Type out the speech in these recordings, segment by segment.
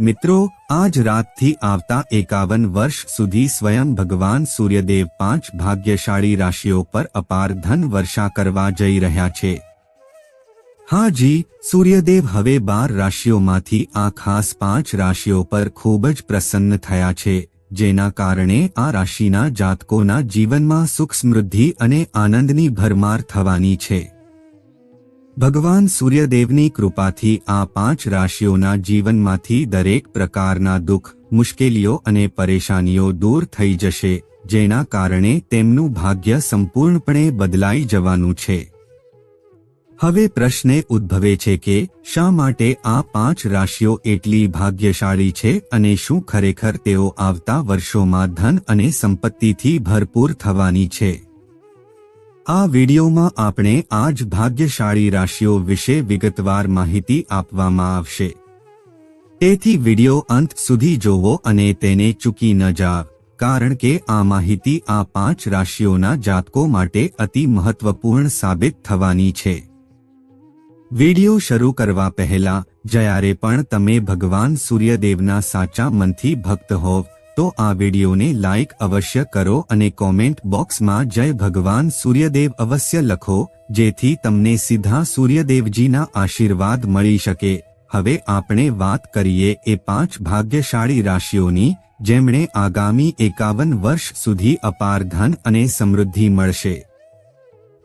મિત્રો, આજ રાતથી આવતા એકાવન વર્ષ સુધી સ્વયં ભગવાન સૂર્યદેવ પાંચ ભાગ્યશાળી રાશિઓ પર અપાર ધન વર્ષા કરવા જઈ રહ્યા છે. હા જી, સૂર્યદેવ હવે બાર રાશિઓમાંથી આ ખાસ પાંચ રાશિઓ પર ખૂબ જ પ્રસન્ન થયા છે, જેના કારણે આ રાશિના જાતકોના જીવનમાં સુખ સમૃદ્ધિ અને આનંદની ભરમાર થવાની છે. ભગવાન સૂર્યદેવની કૃપાથી આ પાંચ રાશિઓના જીવનમાંથી દરેક પ્રકારના દુઃખ, મુશ્કેલીઓ અને પરેશાનીઓ દૂર થઈ જશે, જેના કારણે તેમનું ભાગ્ય સંપૂર્ણપણે બદલાઈ જવાનું છે. હવે પ્રશ્ને ઉદ્ભવે છે કે, શા માટે આ પાંચ રાશિઓ એટલી ભાગ્યશાળી છે અને શું ખરેખર તેઓ આવતા વર્ષોમાં ધન અને સંપત્તિથી ભરપૂર થવાની છે? આ વિડીયોમાં આપણે આજ ભાગ્યશાળી રાશિઓ વિશે વિગતવાર માહિતી આપવામાં આવશે. તેથી વીડિયો અંત સુધી જોવો અને તેને ચૂકી ન જાવ, કારણ કે આ માહિતી આ પાંચ રાશિઓના જાતકો માટે અતિ મહત્વપૂર્ણ સાબિત થવાની છે. વીડિયો શરૂ કરવા પહેલા, જ્યારે પણ તમે ભગવાન સૂર્યદેવના સાચા મનથી ભક્ત હોવ તો આ વિડીયોને લાઇક અવશ્ય કરો અને કોમેન્ટ બોક્સમાં જય ભગવાન સૂર્યદેવ અવશ્ય લખો, જેથી તમને સીધા સૂર્યદેવજીના આશીર્વાદ મળી શકે. હવે આપણે વાત કરીએ એ પાંચ ભાગ્યશાળી રાશિઓની, જેમણે આગામી એકાવન વર્ષ સુધી અપાર ધન અને સમૃદ્ધિ મળશે.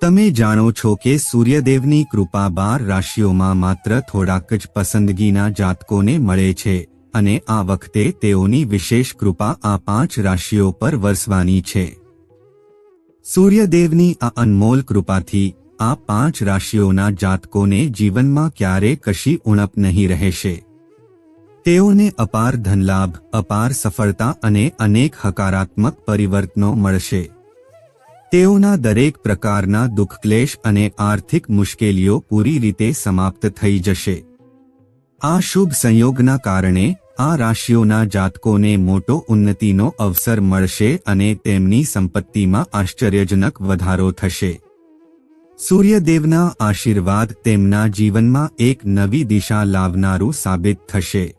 તમે જાણો છો કે સૂર્યદેવની કૃપા બાર રાશિઓમાં માત્ર થોડાક જ પસંદગીના જાતકોને મળે છે. અને આ વખતે તેઓની વિશેષ કૃપા આ પાંચ રાશિઓ પર વરસવાની છે. સૂર્યદેવની આ અનમોલ કૃપાથી આ પાંચ રાશિઓના જાતકોને જીવનમાં ક્યારે કશી ઉણપ નહીં રહેશે. તેઓને અપાર ધનલાભ, અપાર સફળતા અને અનેક હકારાત્મક પરિવર્તનો મળશે. તેઓના દરેક પ્રકારના દુઃખક્લેશ અને આર્થિક મુશ્કેલીઓ પૂરી રીતે સમાપ્ત થઈ જશે. આ શુભ સંયોગના કારણે આ રાશિઓના જાતકોને મોટો ઉન્નતિનો અવસર મળશે અને તેમની સંપત્તિમાં આશ્ચર્યજનક વધારો થશે. સૂર્યદેવના આશીર્વાદ તેમના જીવનમાં એક નવી દિશા લાવનારું સાબિત થશે.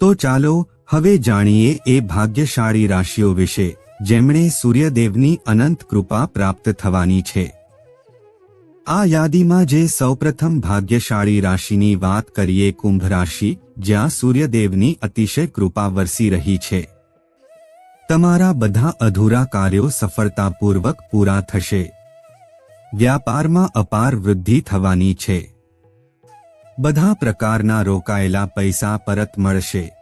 તો ચાલો, હવે જાણીએ એ ભાગ્યશાળી રાશિઓ વિશે, જેમણે સૂર્યદેવની અનંત કૃપા પ્રાપ્ત થવાની છે. આ યાદીમાં જે સૌપ્રથમ ભાગ્યશાળી રાશિની વાત કરીએ કુંભ રાશિ, જ્યાં સૂર્યદેવની અતિશય કૃપા વરસી રહી છે. તમારા બધા અધૂરા કાર્યો સફળતાપૂર્વક પૂરા થશે. વ્યાપારમાં અપાર વૃદ્ધિ થવાની છે. બધા પ્રકારના રોકાયેલા પૈસા પરત મળશે.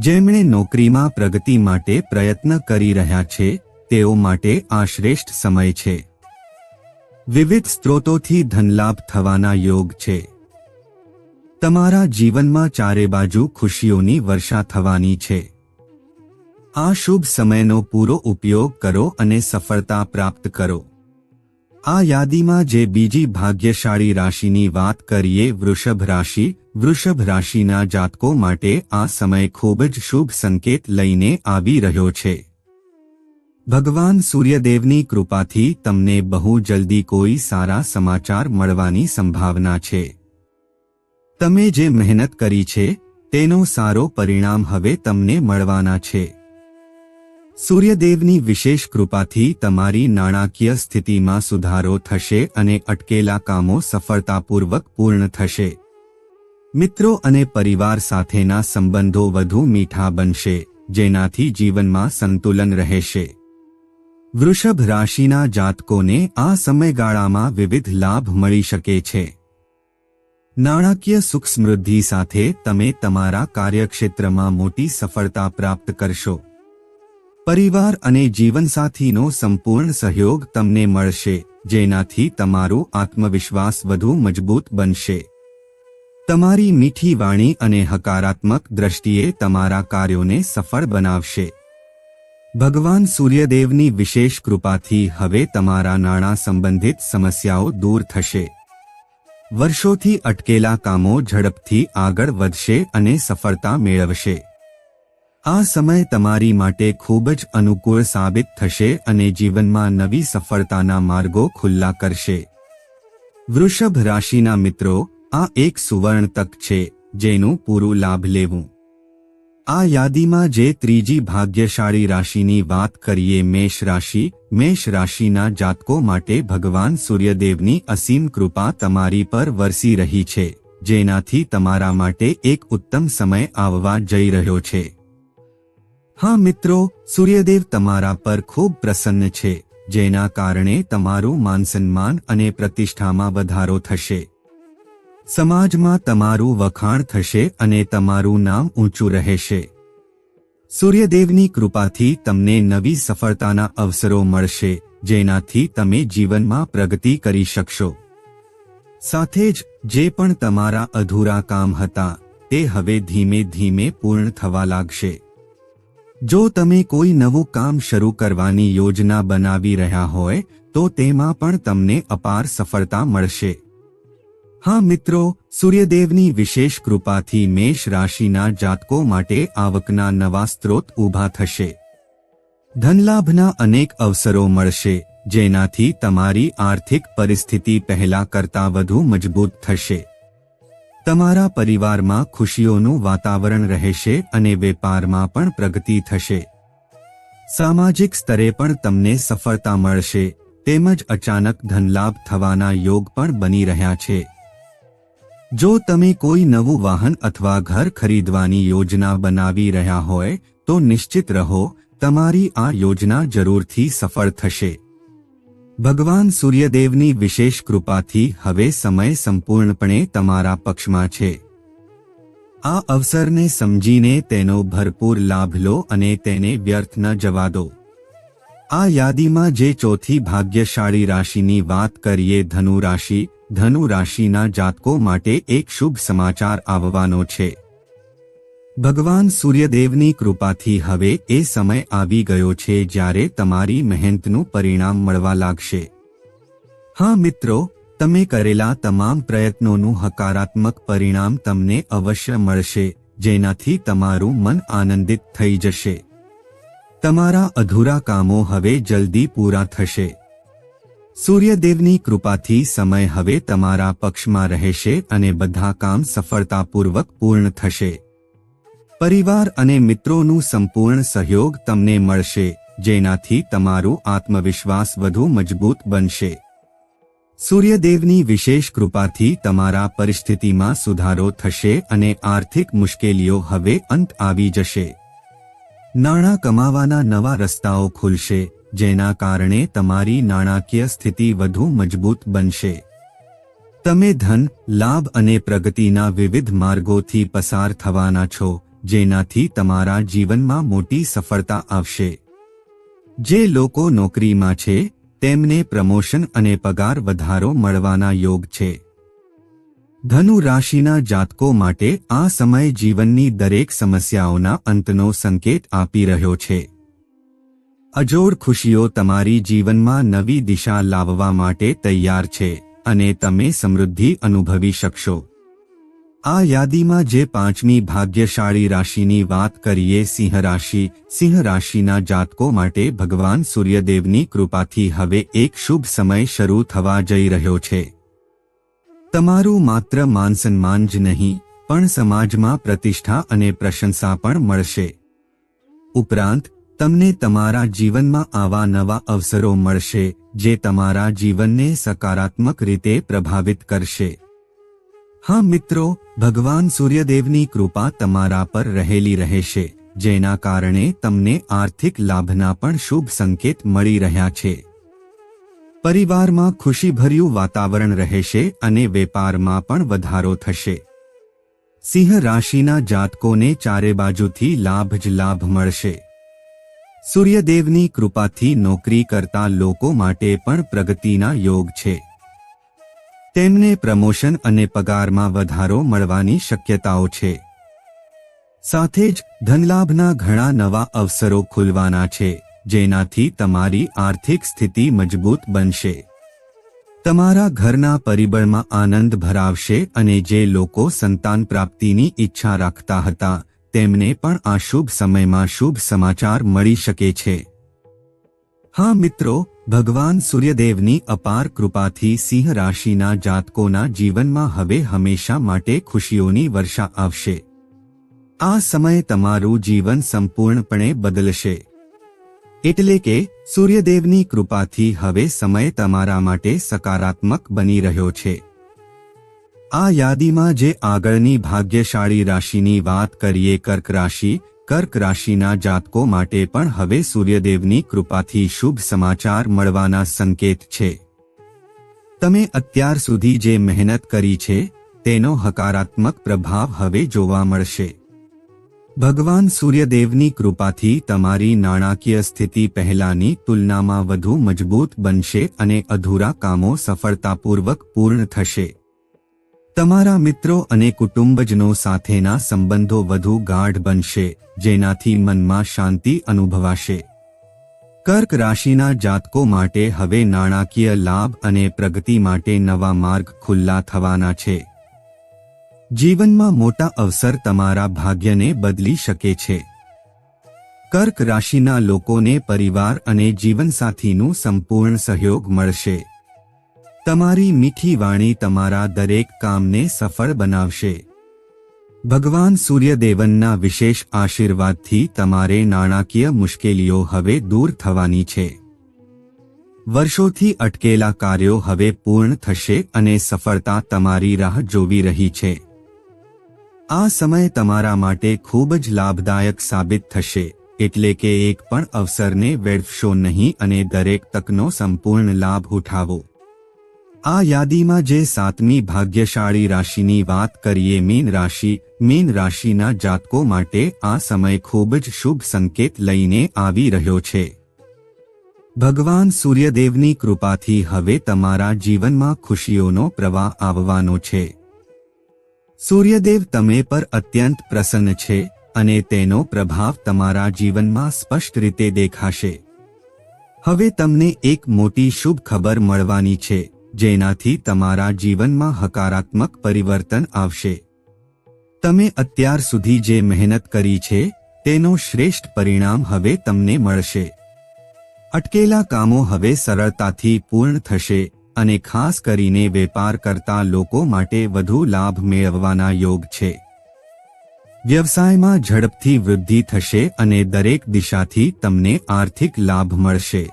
જેમણે નોકરીમાં પ્રગતિ માટે પ્રયત્ન કરી રહ્યા છે, તેઓ માટે આ શ્રેષ્ઠ સમય છે. વિવિધ સ્ત્રોતોથી ધનલાભ થવાના યોગ છે. તમારા જીવનમાં ચારે બાજુ ખુશીઓની વર્ષા થવાની છે. આ શુભ સમયનો પૂરો ઉપયોગ કરો અને સફળતા પ્રાપ્ત કરો. આ યાદીમાં જે બીજી ભાગ્યશાળી રાશિની વાત કરીએ, વૃષભ રાશિ, વૃષભ રાશિના જાતકો માટે આ સમય ખૂબ જ શુભ સંકેત લઈને આવી રહ્યો છે. ભગવાન સૂર્યદેવની કૃપાથી તમને બહુ જલ્દી કોઈ સારા સમાચાર મળવાની સંભાવના છે. તમે જે મહેનત કરી છે, તેનો સારો પરિણામ હવે તમને મળવાના છે. સૂર્યદેવની વિશેષ કૃપાથી તમારી નાણાકીય સ્થિતિમાં સુધારો થશે અને અટકેલા કામો સફળતાપૂર્વક પૂર્ણ થશે. મિત્રો અને પરિવાર સાથેના સંબંધો વધુ મીઠા બનશે, જેનાથી જીવનમાં સંતુલન રહેશે. વૃષભ રાશિના જાતકોને આ સમયગાળામાં વિવિધ લાભ મળી શકે છે. નાણાકીય સુખ સમૃદ્ધિ સાથે તમે તમારા કાર્યક્ષેત્રમાં મોટી સફળતા પ્રાપ્ત કરશો. પરિવાર અને જીવનસાથીનો સંપૂર્ણ સહયોગ તમને મળશે, જેનાથી તમારો આત્મવિશ્વાસ વધુ મજબૂત બનશે. તમારી મીઠી વાણી અને હકારાત્મક દ્રષ્ટિએ તમારા કાર્યોને સફળ બનાવશે. ભગવાન સૂર્યદેવની વિશેષ કૃપાથી હવે તમારા નાણાં સંબંધિત સમસ્યાઓ દૂર થશે. વર્ષોથી અટકેલા કામો ઝડપથી આગળ વધશે અને સફળતા મેળવશે. આ સમય તમારી માટે ખૂબ જ અનુકૂળ સાબિત થશે અને જીવનમાં નવી સફળતાના માર્ગો ખુલ્લા કરશે. વૃષભ રાશિના મિત્રો, આ એક સુવર્ણ તક છે, જેનું પૂરું લાભ લેવું. આ યાદીમાં જે ત્રીજી ભાગ્યશાળી રાશિની વાત કરીએ, મેષ રાશિ, મેષ રાશિના જાતકો માટે ભગવાન સૂર્યદેવની અસીમ કૃપા તમારી પર વરસી રહી છે, જેનાથી તમારા માટે એક ઉત્તમ સમય આવવા જઈ રહ્યો છે. હા મિત્રો, સૂર્યદેવ તમારા પર ખૂબ પ્રસન્ન છે, જેના કારણે તમારું માનસન્માન અને પ્રતિષ્ઠામાં વધારો થશે. સમાજમાં તમારું વખાણ થશે અને તમારું નામ ઊંચું રહેશે. સૂર્યદેવની કૃપાથી તમને નવી સફળતાના અવસરો મળશે, જેનાથી તમે જીવનમાં પ્રગતિ કરી શકશો. સાથે જ, જે પણ તમારા અધૂરા કામ હતા, તે હવે ધીમે ધીમે પૂર્ણ થવા લાગશે. જો તમે કોઈ નવું કામ શરૂ કરવાની યોજના બનાવી રહ્યા હોય, તો તેમાં પણ તમને અપાર સફળતા મળશે. હા મિત્રો, સૂર્યદેવની વિશેષ કૃપાથી મેષ રાશિના જાતકો માટે આવકના નવા સ્ત્રોત ઊભા થશે. ધનલાભના અનેક અવસરો મળશે, જેનાથી તમારી આર્થિક પરિસ્થિતિ પહેલા કરતાં વધુ મજબૂત થશે. તમારા પરિવારમાં ખુશીઓનું વાતાવરણ રહેશે અને વેપારમાં પણ પ્રગતિ થશે. સામાજિક સ્તરે પણ તમને સફળતા મળશે, તેમજ અચાનક ધનલાભ થવાના યોગ પણ બની રહ્યા છે. જો તમે કોઈ નવું વાહન અથવા ઘર ખરીદવાની યોજના બનાવી રહ્યા હોય, તો નિશ્ચિત રહો, તમારી આ યોજના જરૂરથી સફળ થશે. ભગવાન સૂર્યદેવની વિશેષ કૃપાથી હવે સમય સંપૂર્ણપણે તમારા પક્ષમાં છે. આ અવસરને સમજીને તેનો ભરપૂર લાભ લો અને તેને વ્યર્થ ન જવા દો. આ યાદીમાં જે ચોથી ભાગ્યશાળી રાશિની વાત કરીએ ધનુ રાશિ ધનુ રાશિના જાતકો માટે એક શુભ સમાચાર આવવાનો છે. ભગવાન સૂર્યદેવની કૃપાથી હવે એ સમય આવી ગયો છે જ્યારે તમારી મહેનતનું પરિણામ મળવા લાગશે. હા મિત્રો, તમે કરેલા તમામ પ્રયત્નોનું હકારાત્મક પરિણામ તમને અવશ્ય મળશે, જેનાથી તમારું મન આનંદિત થઈ જશે. તમારા અધૂરા કામો હવે જલ્દી પૂરા થશે. સૂર્યદેવની કૃપાથી સમય હવે તમારા પક્ષમાં રહેશે અને બધા કામ સફળતાપૂર્વક પૂર્ણ થશે. પરિવાર અને મિત્રોનું સંપૂર્ણ સહયોગ તમને મળશે, જેનાથી તમારું આત્મવિશ્વાસ વધુ મજબૂત બનશે. સૂર્યદેવની વિશેષ કૃપાથી તમારા પરિસ્થિતિમાં સુધારો થશે અને આર્થિક મુશ્કેલીઓ હવે અંત આવી જશે. નાણાં કમાવાના નવા રસ્તાઓ ખુલશે જેના કારણે તમારી નાણાકીય સ્થિતિ વધુ મજબૂત બનશે. તમે ધન, લાભ અને પ્રગતિના વિવિધ માર્ગોથી પસાર થવાના છો, જેનાથી તમારા જીવનમાં મોટી સફળતા આવશે. જે લોકો નોકરીમાં છે, તેમને પ્રમોશન અને પગાર વધારો મળવાના યોગ છે. ધનુ રાશિના જાતકો માટે આ સમય જીવનની દરેક સમસ્યાઓના અંતનો સંકેત આપી રહ્યો છે. અજોડ ખુશીઓ તમારી જીવનમાં નવી દિશા લાવવા માટે તૈયાર છે અને તમે સમૃદ્ધિ અનુભવી શકશો. આ યાદીમાં જે પાંચમી ભાગ્યશાળી રાશિની વાત કરીએ, સિંહ રાશિ, સિંહ રાશિના જાતકો માટે ભગવાન સૂર્યદેવની કૃપાથી હવે એક શુભ સમય શરૂ થવા જઈ રહ્યો છે. તમારું માત્ર માનસન્માન જ નહીં, પણ સમાજમાં પ્રતિષ્ઠા અને પ્રશંસા પણ મળશે. ઉપરાંત તમને તમારા જીવનમાં આવા નવા અવસરો મળશે, જે તમારા જીવનને સકારાત્મક રીતે પ્રભાવિત કરશે. હા મિત્રો, ભગવાન સૂર્યદેવની કૃપા તમારા પર રહેલી રહેશે, જેના કારણે તમને આર્થિક લાભના પણ શુભ સંકેત મળી રહ્યા છે. પરિવારમાં ખુશીભર્યું વાતાવરણ રહેશે અને વેપારમાં પણ વધારો થશે. સિંહ રાશિના જાતકોને ચારે બાજુથી લાભ જ લાભ મળશે. સૂર્યદેવની કૃપાથી નોકરી કરતા લોકો માટે પણ પ્રગતિના યોગ છે. તેમને પ્રમોશન અને પગારમાં વધારો મળવાની શક્યતાઓ છે. સાથે જ ધનલાભના ઘણા નવા અવસરો ખુલવાના છે, જેનાથી તમારી આર્થિક સ્થિતિ મજબૂત બનશે. તમારા ઘરના પરિબળમાં આનંદ ભરાવશે અને જે લોકો સંતાન પ્રાપ્તિની ઈચ્છા રાખતા હતા તેમને પણ આ શુભ સમયમાં શુભ સમાચાર મળી શકે છે. હા મિત્રો, ભગવાન સૂર્યદેવની અપાર કૃપાથી સિંહ રાશિના જાતકોના જીવનમાં હવે હંમેશા માટે ખુશીઓની વર્ષા આવશે. આ સમય તમારું જીવન સંપૂર્ણપણે બદલશે. એટલે કે, સૂર્યદેવની કૃપાથી હવે સમય તમારા માટે સકારાત્મક બની રહ્યો છે. આ યાદીમાં જે આગળની ભાગ્યશાળી રાશિની વાત કરીએ કર્ક રાશિ, કર્ક રાશિના જાતકો માટે પણ હવે સૂર્યદેવની કૃપાથી શુભ સમાચાર મળવાના સંકેત છે. તમે અત્યાર સુધી જે મહેનત કરી છે, તેનો હકારાત્મક પ્રભાવ હવે જોવા મળશે. ભગવાન સૂર્યદેવની કૃપાથી તમારી નાણાકીય સ્થિતિ પહેલાની તુલનામાં વધુ મજબૂત બનશે અને અધૂરા કામો સફળતાપૂર્વક પૂર્ણ થશે. તમારા મિત્રો અને કુટુંબજનો સાથેના સંબંધો વધુ ગાઢ બનશે, જેનાથી મનમાં શાંતિ અનુભવાશે. કર્ક રાશિના જાતકો માટે હવે નાણાકીય લાભ અને પ્રગતિ માટે નવા માર્ગ ખુલ્લા થવાના છે. જીવનમાં મોટા અવસર તમારા ભાગ્યને બદલી શકે છે. કર્ક રાશિના લોકોને પરિવાર અને જીવનસાથીનું સંપૂર્ણ સહયોગ મળશે. તમારી મીઠી વાણી તમારા દરેક કામને સફળ બનાવશે. ભગવાન સૂર્યદેવનના વિશેષ આશીર્વાદથી તમારે નાણાકીય મુશ્કેલીઓ હવે દૂર થવાની છે. વર્ષોથી અટકેલા કાર્યો હવે પૂર્ણ થશે અને સફળતા તમારી રાહ જોવી રહી છે. આ સમય તમારા માટે ખૂબ જ લાભદાયક સાબિત થશે, એટલે કે એક પણ અવસરને વેડફશો નહીં અને દરેક તકનો સંપૂર્ણ લાભ ઉઠાવો. આ યાદીમાં જે સાતમી ભાગ્યશાળી રાશિની વાત કરીએ મીન રાશિ, મીન રાશિના જાતકો માટે આ સમય ખૂબ જ શુભ સંકેત લઈને આવી રહ્યો છે. ભગવાન સૂર્યદેવની કૃપાથી હવે તમારા જીવનમાં ખુશીઓનો પ્રવાહ આવવાનો છે. સૂર્યદેવ તમે પર અત્યંત પ્રસન્ન છે અને તેનો પ્રભાવ તમારા જીવનમાં સ્પષ્ટ રીતે દેખાશે. હવે તમને એક મોટી શુભ ખબર મળવાની છે. જેનાથી તમારા જીવનમાં હકારાત્મક પરિવર્તન આવશે. તમે અત્યાર સુધી જે મહેનત કરી છે, તેનો શ્રેષ્ઠ પરિણામ હવે તમને મળશે. અટકેલા કામો હવે સરળતાથી પૂર્ણ થશે અને ખાસ કરીને વેપાર કરતા લોકો માટે વધુ લાભ મેળવવાના યોગ છે. વ્યવસાયમાં ઝડપથી વૃદ્ધિ થશે અને દરેક દિશાથી તમને આર્થિક લાભ મળશે.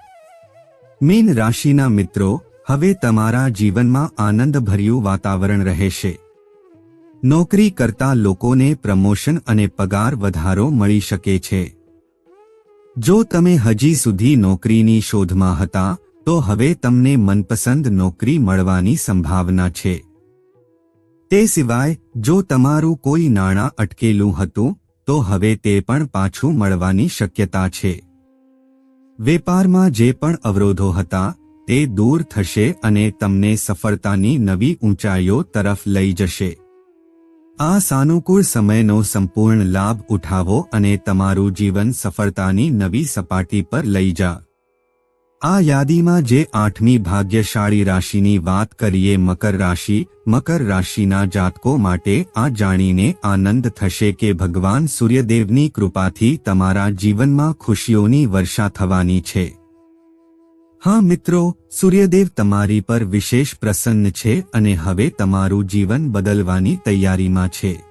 મીન રાશિના મિત્રો હવે તમારા જીવનમાં આનંદભર્યું વાતાવરણ રહેશે. નોકરી કરતા લોકોને પ્રમોશન અને પગાર વધારો મળી શકે છે. જો તમે હજી સુધી નોકરીની શોધમાં હતા, તો હવે તમને મનપસંદ નોકરી મળવાની સંભાવના છે. તે સિવાય, જો તમારું કોઈ નાણાં અટકેલું હતું, તો હવે તે પણ પાછું મળવાની શક્યતા છે. વેપારમાં જે પણ અવરોધો હતા તે દૂર થશે અને તમને સફળતાની નવી ઊંચાઈઓ તરફ લઈ જશે. આ સાનુકૂળ સમયનો સંપૂર્ણ લાભ ઉઠાવો અને તમારું જીવન સફળતાની નવી સપાટી પર લઈ જા. આ યાદીમાં જે આઠમી ભાગ્યશાળી રાશિની વાત કરીએ મકર રાશિ, મકર રાશિના જાતકો માટે આ જાણીને આનંદ થશે કે ભગવાન સૂર્યદેવની કૃપાથી તમારા જીવનમાં ખુશીઓની વર્ષા થવાની છે. હા મિત્રો, સૂર્યદેવ તમારી પર વિશેષ પ્રસન્ન છે અને હવે તમારું જીવન બદલવાની તૈયારીમાં છે.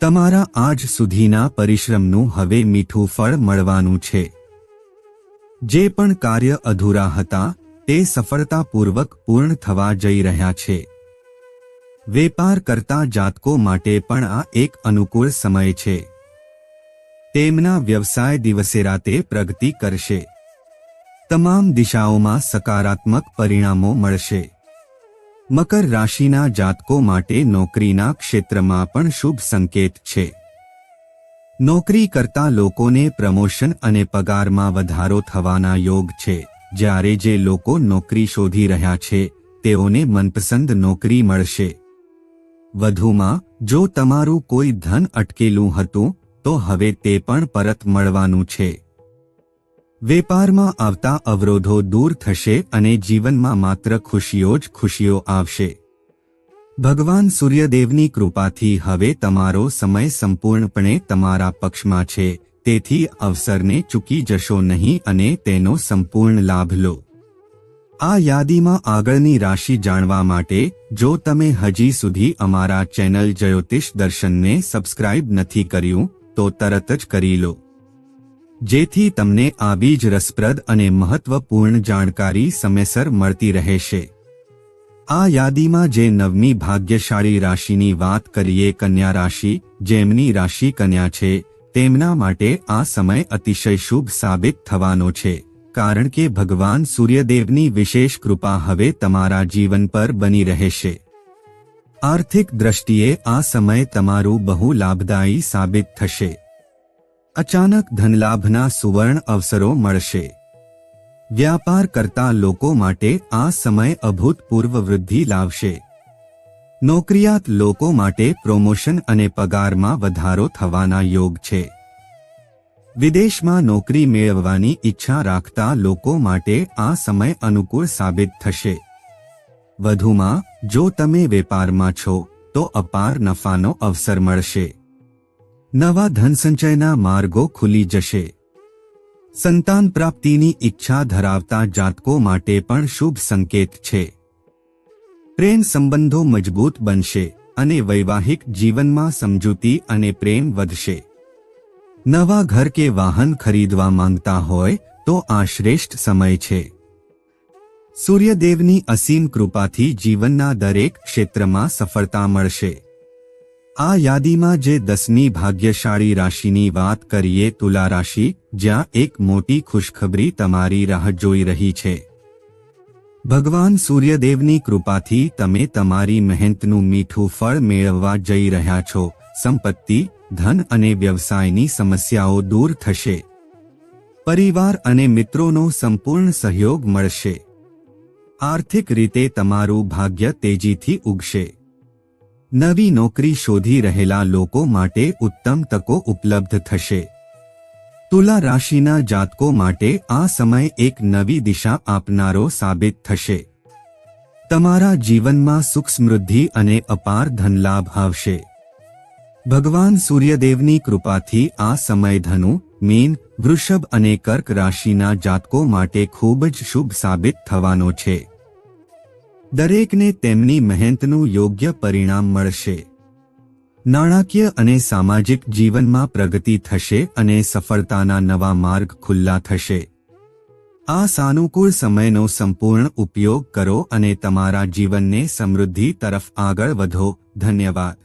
તમારા આજ સુધીના પરિશ્રમનું હવે મીઠું ફળ મળવાનું છે. જે પણ કાર્ય અધૂરા હતા, તે સફળતાપૂર્વક પૂર્ણ થવા જઈ રહ્યા છે. વેપાર કરતા જાતકો માટે પણ આ એક અનુકૂળ સમય છે. તેમના વ્યવસાય દિવસે રાતે પ્રગતિ કરશે. તમામ દિશાઓમાં સકારાત્મક પરિણામો મળશે. મકર રાશિના જાતકો માટે નોકરીના ક્ષેત્રમાં પણ શુભ સંકેત છે. નોકરી કરતા લોકોને પ્રમોશન અને પગારમાં વધારો થવાના યોગ છે. જ્યારે જે લોકો નોકરી શોધી રહ્યા છે, તેઓને મનપસંદ નોકરી મળશે. વધુમાં, જો તમારું કોઈ ધન અટકેલું હતું, તો હવે તે પણ પરત મળવાનું છે. વેપારમાં આવતા અવરોધો દૂર થશે અને જીવનમાં માત્ર ખુશીઓ જ ખુશીઓ આવશે. ભગવાન સૂર્યદેવની કૃપાથી હવે તમારો સમય સંપૂર્ણપણે તમારા પક્ષમાં છે, તેથી અવસરને ચૂકી જશો નહીં અને તેનો સંપૂર્ણ લાભ લો. આ યાદીમાં આગળની રાશિ જાણવા માટે, જો તમે હજી સુધી અમારા ચેનલ જ્યોતિષ દર્શનને સબસ્ક્રાઇબ નથી કર્યું, તો તરત જ કરી લો. જેથી તમને આવી જ રસપ્રદ અને મહત્વપૂર્ણ જાણકારી સમયસર મળતી રહેશે. આ યાદીમાં જે નવમી ભાગ્યશાળી રાશિની વાત કરીએ કન્યા રાશિ, જેમની રાશિ કન્યા છે, તેમના માટે આ સમય અતિશય શુભ સાબિત થવાનો છે. કારણ કે ભગવાન સૂર્યદેવની વિશેષ કૃપા હવે તમારા જીવન પર બની રહેશે. આર્થિક દ્રષ્ટિએ આ સમય તમારું બહુ લાભદાયી સાબિત થશે. અચાનક ધનલાભના સુવર્ણ અવસરો મળશે. વ્યાપાર કરતા લોકો માટે આ સમય અભૂતપૂર્વ વૃદ્ધિ લાવશે. નોકરિયાત લોકો માટે પ્રમોશન અને પગારમાં વધારો થવાના યોગ છે. વિદેશમાં નોકરી મેળવવાની ઈચ્છા રાખતા લોકો માટે આ સમય અનુકૂળ સાબિત થશે. વધુમાં, જો તમે વેપારમાં છો, તો અપાર નફાનો અવસર મળશે. નવા ધનસંચયના માર્ગો ખુલી જશે. સંતાન પ્રાપ્તિની ઈચ્છા ધરાવતા જાતકો માટે પણ શુભ સંકેત છે. પ્રેમ સંબંધો મજબૂત બનશે અને વૈવાહિક જીવનમાં સમજૂતી અને પ્રેમ વધશે. નવા ઘર કે વાહન ખરીદવા માંગતા હોય તો આ શ્રેષ્ઠ સમય છે. સૂર્યદેવની અસીમ કૃપાથી જીવનના દરેક ક્ષેત્રમાં સફળતા મળશે. આ યાદીમાં જે દસમી ભાગ્યશાળી રાશિની વાત કરીએ તુલા રાશિ, જ્યાં એક મોટી ખુશખબરી તમારી રાહ જોઈ રહી છે. ભગવાન સૂર્યદેવની કૃપાથી તમે તમારી મહેનતનું મીઠું ફળ મેળવવા જઈ રહ્યા છો. સંપત્તિ, ધન અને વ્યવસાયની સમસ્યાઓ દૂર થશે. પરિવાર અને મિત્રોનો સંપૂર્ણ સહયોગ મળશે. આર્થિક રીતે તમારું ભાગ્ય તેજીથી ઉગશે. નવી નોકરી શોધી રહેલા લોકો માટે ઉત્તમ તકો ઉપલબ્ધ થશે. તુલા રાશિના જાતકો માટે આ સમય એક નવી દિશા આપનારો સાબિત થશે. તમારા જીવનમાં સુખ સમૃદ્ધિ અને અપાર ધનલાભ આવશે. ભગવાન સૂર્યદેવની કૃપાથી આ સમય ધનુ, મીન, વૃષભ અને કર્ક રાશિના જાતકો માટે ખૂબ જ શુભ સાબિત થવાનો છે. દરેકને તેમની મહેનતનું યોગ્ય પરિણામ મળશે. નાણાકીય અને સામાજિક જીવનમાં પ્રગતિ થશે અને સફળતાના નવા માર્ગ ખુલ્લા થશે. આ સાનુકૂળ સમયનો સંપૂર્ણ ઉપયોગ કરો અને તમારા જીવનને સમૃદ્ધિ તરફ આગળ વધો. ધન્યવાદ.